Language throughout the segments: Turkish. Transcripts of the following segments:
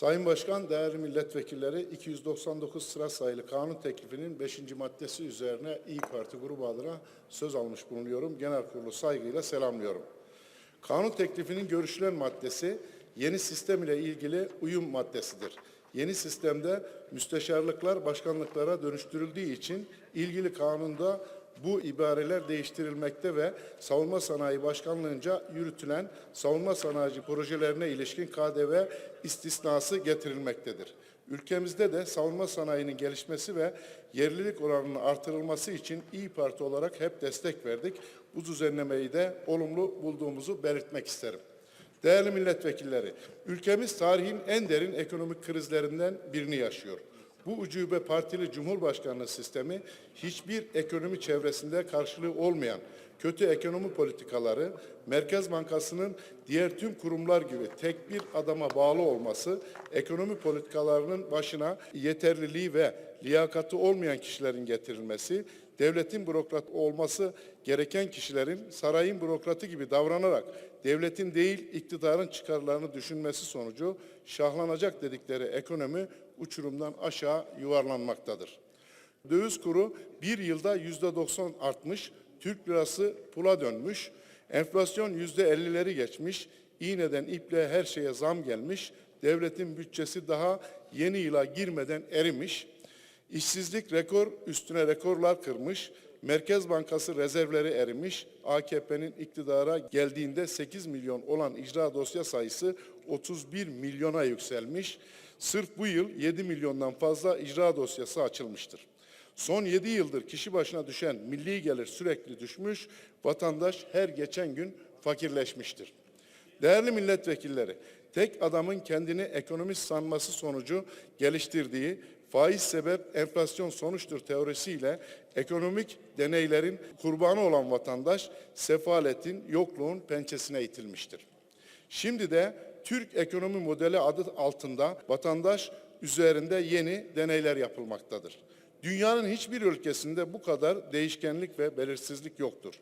Sayın Başkan, değerli milletvekilleri 299 sıra sayılı kanun teklifinin 5. maddesi üzerine İyi Parti grubu adına söz almış bulunuyorum. Genel kurulu saygıyla selamlıyorum. Kanun teklifinin görüşülen maddesi yeni sistem ile ilgili uyum maddesidir. Yeni sistemde müsteşarlıklar başkanlıklara dönüştürüldüğü için ilgili kanunda bu ibareler değiştirilmekte ve savunma sanayi başkanlığınca yürütülen savunma sanayi projelerine ilişkin KDV istisnası getirilmektedir. Ülkemizde de savunma sanayinin gelişmesi ve yerlilik oranının artırılması için İyi Parti olarak hep destek verdik. Bu düzenlemeyi de olumlu bulduğumuzu belirtmek isterim. Değerli milletvekilleri, ülkemiz tarihin en derin ekonomik krizlerinden birini yaşıyor. Bu ucube partili cumhurbaşkanlığı sistemi hiçbir ekonomi çevresinde karşılığı olmayan kötü ekonomi politikaları, Merkez Bankası'nın diğer tüm kurumlar gibi tek bir adama bağlı olması, ekonomi politikalarının başına yeterliliği ve liyakati olmayan kişilerin getirilmesi, devletin bürokrat olması gereken kişilerin sarayın bürokratı gibi davranarak devletin değil iktidarın çıkarlarını düşünmesi sonucu şahlanacak dedikleri ekonomi uçurumdan aşağı yuvarlanmaktadır. Döviz kuru bir yılda yüzde 90 artmış, Türk lirası pula dönmüş, enflasyon yüzde 50'leri geçmiş, iğneden ipliğe her şeye zam gelmiş, devletin bütçesi daha yeni yıla girmeden erimiş, işsizlik rekor üstüne rekorlar kırmış, Merkez Bankası rezervleri erimiş, AKP'nin iktidara geldiğinde 8 milyon olan icra dosya sayısı 31 milyona yükselmiş, sırf bu yıl 7 milyondan fazla icra dosyası açılmıştır. Son 7 yıldır kişi başına düşen milli gelir sürekli düşmüş, vatandaş her geçen gün fakirleşmiştir. Değerli milletvekilleri, tek adamın kendini ekonomist sanması sonucu geliştirdiği faiz sebep enflasyon sonuçtur teorisiyle ekonomik deneylerin kurbanı olan vatandaş sefaletin, yokluğun pençesine itilmiştir. Şimdi de Türk ekonomi modeli adı altında vatandaş üzerinde yeni deneyler yapılmaktadır. Dünyanın hiçbir ülkesinde bu kadar değişkenlik ve belirsizlik yoktur.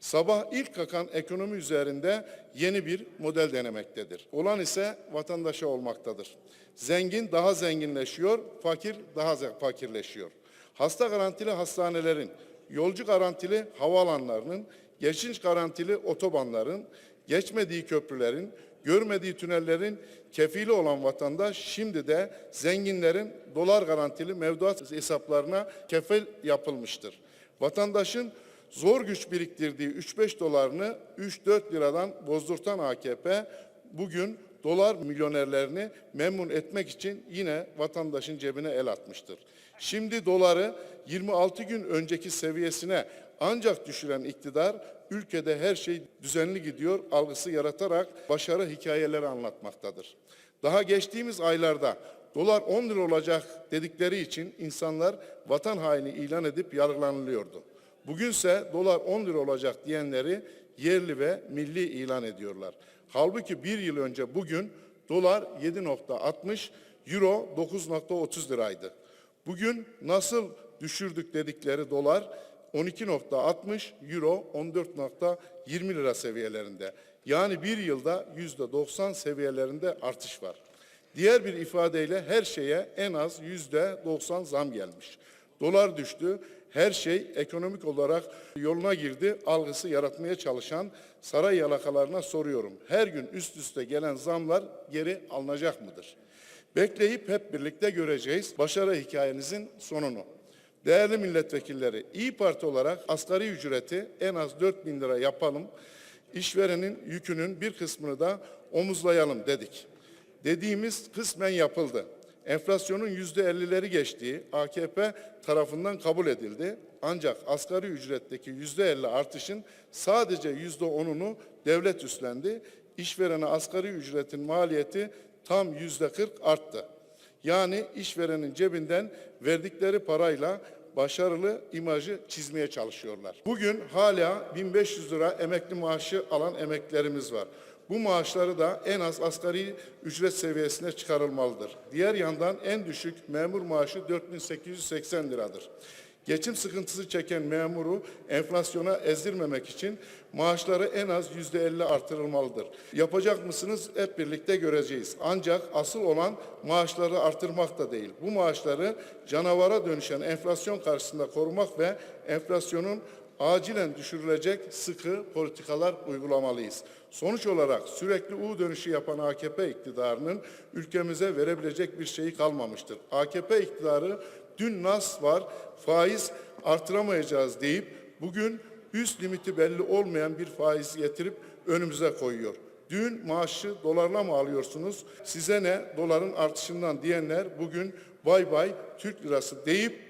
Sabah ilk kakan ekonomi üzerinde yeni bir model denemektedir. Olan ise vatandaşa olmaktadır. Zengin daha zenginleşiyor, fakir daha fakirleşiyor. Hasta garantili hastanelerin, yolcu garantili havaalanlarının, geçiş garantili otobanların, geçmediği köprülerin, görmediği tünellerin kefili olan vatandaş şimdi de zenginlerin dolar garantili mevduat hesaplarına kefil yapılmıştır. Vatandaşın zor güç biriktirdiği 3-5 dolarını 3-4 liradan bozdurtan AKP bugün dolar milyonerlerini memnun etmek için yine vatandaşın cebine el atmıştır. Şimdi doları 26 gün önceki seviyesine ancak düşüren iktidar ülkede her şey düzenli gidiyor algısı yaratarak başarı hikayeleri anlatmaktadır. Daha geçtiğimiz aylarda dolar 10 lira olacak dedikleri için insanlar vatan haini ilan edip yargılanılıyordu. Bugünse dolar 10 lira olacak diyenleri yerli ve milli ilan ediyorlar. Halbuki bir yıl önce bugün dolar 7.60, euro 9.30 liraydı. Bugün nasıl düşürdük dedikleri dolar 12.60, euro 14.20 lira seviyelerinde. Yani bir yılda yüzde 90 seviyelerinde artış var. Diğer bir ifadeyle her şeye en az yüzde 90 zam gelmiş. Dolar düştü, her şey ekonomik olarak yoluna girdi algısı yaratmaya çalışan saray yalakalarına soruyorum. Her gün üst üste gelen zamlar geri alınacak mıdır? Bekleyip hep birlikte göreceğiz başarı hikayenizin sonunu. Değerli milletvekilleri, İyi Parti olarak asgari ücreti en az 4 bin lira yapalım, işverenin yükünün bir kısmını da omuzlayalım dedik. Dediğimiz kısmen yapıldı. Enflasyonun yüzde ellileri geçtiği AKP tarafından kabul edildi. Ancak asgari ücretteki yüzde elli artışın sadece yüzde onunu devlet üstlendi. İşverene asgari ücretin maliyeti tam yüzde kırk arttı. Yani işverenin cebinden verdikleri parayla başarılı imajı çizmeye çalışıyorlar. Bugün hala 1500 lira emekli maaşı alan emeklilerimiz var. Bu maaşları da en az asgari ücret seviyesine çıkarılmalıdır. Diğer yandan en düşük memur maaşı 4880 liradır. Geçim sıkıntısı çeken memuru enflasyona ezdirmemek için maaşları en az yüzde elli artırılmalıdır. Yapacak mısınız? Hep birlikte göreceğiz. Ancak asıl olan maaşları artırmak da değil. Bu maaşları canavara dönüşen enflasyon karşısında korumak ve enflasyonun acilen düşürülecek sıkı politikalar uygulamalıyız. Sonuç olarak sürekli U dönüşü yapan AKP iktidarının ülkemize verebilecek bir şeyi kalmamıştır. AKP iktidarı dün nas var, faiz artıramayacağız deyip bugün üst limiti belli olmayan bir faiz getirip önümüze koyuyor. Dün maaşı dolarla mı alıyorsunuz? Size ne doların artışından diyenler bugün bay bay Türk lirası deyip